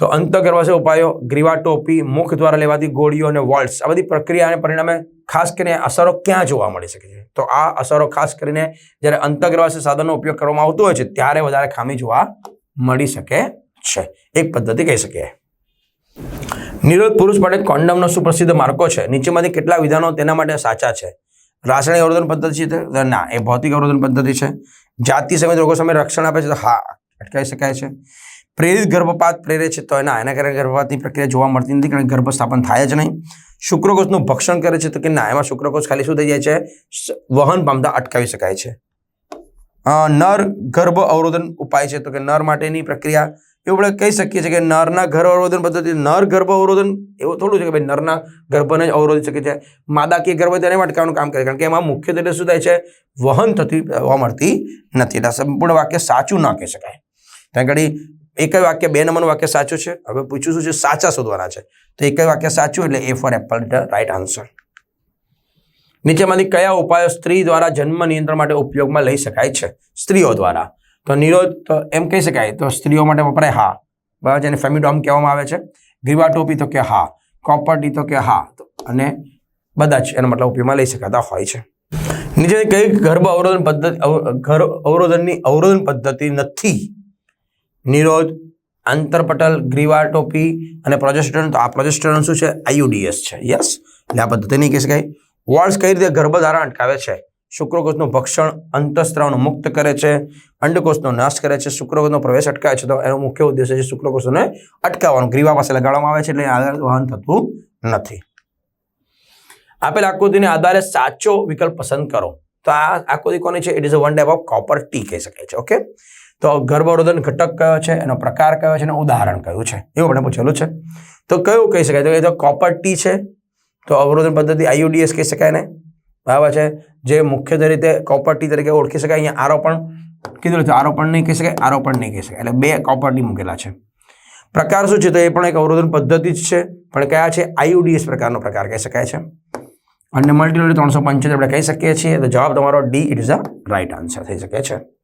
તો અંતઃગર્ભાશય ઉપાયો, ગ્રીવા ટોપી, મુખ દ્વારા લેવાતી ગોળીઓ અને વોલ્ટ્સ આ બધી પ્રક્રિયાને પરિણામે ખાસ કરીને અસરો ક્યાં જોવા મળી શકે છે? તો આ અસરો ખાસ કરીને જ્યારે અંતઃગર્ભાશય સાધનનો ઉપયોગ કરવામાં આવતો હોય છે, ત્યારે વધારે ખામી જોવા મળી શકે છે. એક પદ્ધતિ કહી શકીએ. નિરોધ પુરુષ માટે કોન્ડમનો સુપ્રસિદ્ધ માર્કો છે. નીચેમાંથી કેટલા વિધાનો તેના માટે સાચા છે? રાસાયણિક અવરોધન પદ્ધતિ છે ના, એ ભૌતિક અવરોધન પદ્ધતિ છે. જાતિ સમિત રોગો સામે રક્ષણ આપે છે તો હા, અટકાવી શકાય છે. પ્રેરિત ગર્ભપાત પ્રેરે છે તો એના એના કારણે ગર્ભપાતની પ્રક્રિયા જોવા મળતી નથી, કારણ કે ગર્ભ સ્થાપન થાય જ નહીં. શુક્રકોષનું ભક્ષણ કરે છે, તો કે ના, એમાં શુક્રકોષ ખાલી શું થઈ જાય છે? વહન પામતા અટકાવી શકાય છે. નર ગર્ભ અવરોધન ઉપાય છે, તો કે નર માટેની પ્રક્રિયા. એવું આપણે કહી શકીએ છીએ કે નરના ગર્ભ અવરોધન પદ્ધતિ, નર ગર્ભ અવરોધન, એવું થોડું છે કે ભાઈ નરના ગર્ભને જ અવરોધી શકે છે. માદાકીય ગર્ભ તેને અટકાવવાનું કામ કરે, કારણ કે એમાં મુખ્યત્વે શું થાય છે? વહન થતી હોવા મળતી નથી. એટલે સંપૂર્ણ વાક્ય સાચું ના કહી શકાય. ત્યાં આગળ એક વાક્ય બે નંબરનું વાક્ય સાચું છે? હવે પૂછ્યું શું છે સાચા શોધવાના છે. તો એક વાક્ય સાચું એટલે A for apple right answer નીચેમાંથી કયા ઉપાયો સ્ત્રી દ્વારા જન્મ નિયંત્રણ માટે ઉપયોગમાં લઈ શકાય છે? સ્ત્રીઓ દ્વારા. તો નિરોધ, તો એમ કહી શકાય, તો સ્ત્રીઓ માટે વપરાય હા. બરાબર જેને ફેમિડોમ કહેવામાં આવે છે. ગ્રીવા ટોપી તો કે હા. કોપરટી તો કે હા. અને બધા જ એનો મતલબ ઉપયોગમાં લઈ શકાતા હોય છે. નીચે કઈ ગર્ભ અવરોધન પદ્ધતિ ઘર અવરોધનની અવરોધન પદ્ધતિ નથી? નિરોધ આંતરપટલ ગ્રીવા ટોપી અને પ્રોજેસ્ટરન તો આ પ્રોજેસ્ટરન શું છે? આઈયુડીએસ છે. યસ? એટલે આ પદ્ધતિ નહીં કહી શકાય. વોલ્સ કઈ રીતે ગર્ભધારણ અટકાવે છે? શુક્રકોષનું ભક્ષણ અંતઃસ્ત્રાવનું મુક્ત કરે છે. અંડકોષનો નાશ કરે છે. શુક્રકોષનો પ્રવેશ અટકાવે છે. તો એનો મુખ્ય ઉદ્દેશ છે શુક્રકોષોને અટકાવવાનું. ગ્રીવા પાસે લગાડવામાં આવે છે એટલે આગળ વહન થતું નથી. આપેલ આકૃતિને આધારે સાચો વિકલ્પ પસંદ કરો. તો આ આકૃતિ કોની છે? It is a one type of copper T કહી શકાય છે. ઓકે તો ગર્ભઅવરોધન ઘટક કયો છે? એનો પ્રકાર કયો છે? અને ઉદાહરણ કયું છે? એવું આપણે પૂછેલું છે. તો કયું કહી શકાય? તો એ તો કોપર ટી છે. તો અવરોધન પદ્ધતિ આઈયુડીએસ કહી શકાય ને? બરાબર છે. જે મુખ્ય રીતે કોપર ટી તરીકે ઓળખી શકાય. અહીંયા આરોપણ કીધું છે આરોપણ નહીં કહી શકાય, આરોપણ નહીં કહી શકાય. એટલે બે કોપર ટી મૂકેલા છે. પ્રકાર શું છે? તો એ પણ એક અવરોધન પદ્ધતિ જ છે. પણ કયા છે? આઈયુડીએસ પ્રકારનો પ્રકાર કહી શકાય છે. અને મલ્ટીલોડી ત્રણસો પંચોતેર આપણે કહી શકીએ છીએ. તો જવાબ તમારો D, it is a right answer. થઈ શકે છે.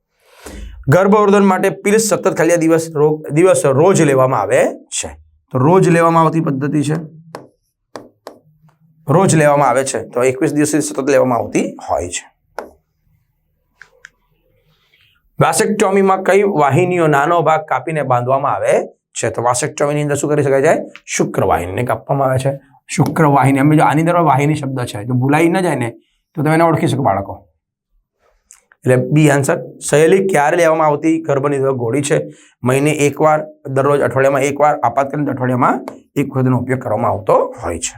ગર્ભ અવરોધન માટે પિલ્સ સતત ખાલી દિવસ દિવસ રોજ લેવામાં આવે છે. તો રોજ લેવામાં આવતી પદ્ધતિ છે. રોજ લેવામાં આવે છે. તો એકવીસ દિવસે સતત લેવામાં આવતી હોય છે. વાસેક્ટોમીમાં કઈ વાહિનીઓ નાનો ભાગ કાપીને બાંધવામાં આવે છે? તો વાસેક્ટોમીની અંદર શું કરી શકાય છે? શુક્રવાહિનીને કાપવામાં આવે છે. શુક્રવાહિની અમે જો આની અંદર વાહિની શબ્દ છે, જો ભૂલાઈ ન જાય ને, તો તમે એને ઓળખી શકો બાળકો. એટલે બી આન્સર સહેલી ક્યારે લેવામાં આવતી ગર્ભનિરોધક ગોળી છે? મહિને એકવાર, દરરોજ અઠવાડિયામાં એકવાર, આપાતકાલીન અઠવાડિયામાં એક વખતનો ઉપયોગ કરવામાં આવતો હોય છે.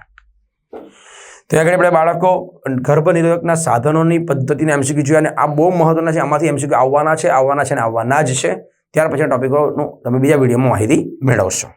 ત્યાં આગળ આપણે બાળકો ગર્ભનિરોધકના સાધનોની પદ્ધતિને એમસીક્યુ જોયા અને આ બહુ મહત્વના છે, આમાંથી એમસીક્યુ આવવાના છે આવવાના છે અને આવવાના જ છે. ત્યાર પછી ટોપિકોનું તમે બીજા વિડીયોમાં માહિતી મેળવશો.